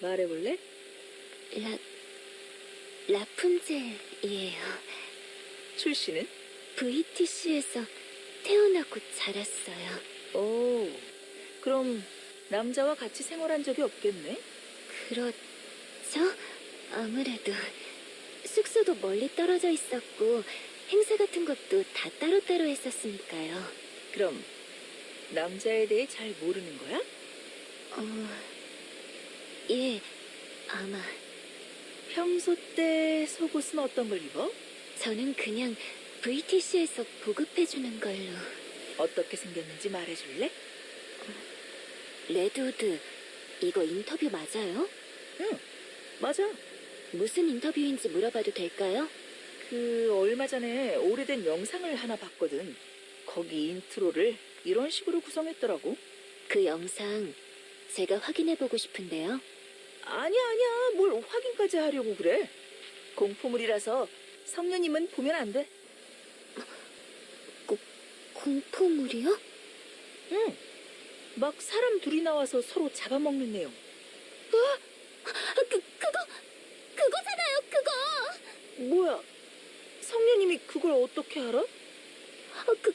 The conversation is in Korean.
말해볼래? 라, 라푼젤이에요. 출신은? VTC에서 태어나고 자랐어요. 오, 그럼 남자와 같이 생활한 적이 없겠네? 그렇죠? 아무래도 숙소도 멀리 떨어져 있었고 행사 같은 것도 다 따로따로 했었으니까요. 그럼 남자에 대해 잘 모르는 거야? 어, 예, 아마 평소 때 속옷은 어떤 걸 입어? 저는 그냥 VTC에서 보급해주는 걸로. 어떻게 생겼는지 말해줄래? 레드우드, 이거 인터뷰 맞아요? 응, 맞아. 무슨 인터뷰인지 물어봐도 될까요? 그 얼마 전에 오래된 영상을 하나 봤거든. 거기 인트로를 이런 식으로 구성했더라고. 그 영상 제가 확인해보고 싶은데요. 아니야, 아니야. 뭘 확인까지 하려고 그래. 공포물이라서 성녀님은 보면 안 돼. 공포물이요? 응. 막 사람 둘이 나와서 서로 잡아먹는 내용. 아, 그, 그거, 그거잖아요, 그거! 뭐야? 성녀님이 그걸 어떻게 알아? 아, 그,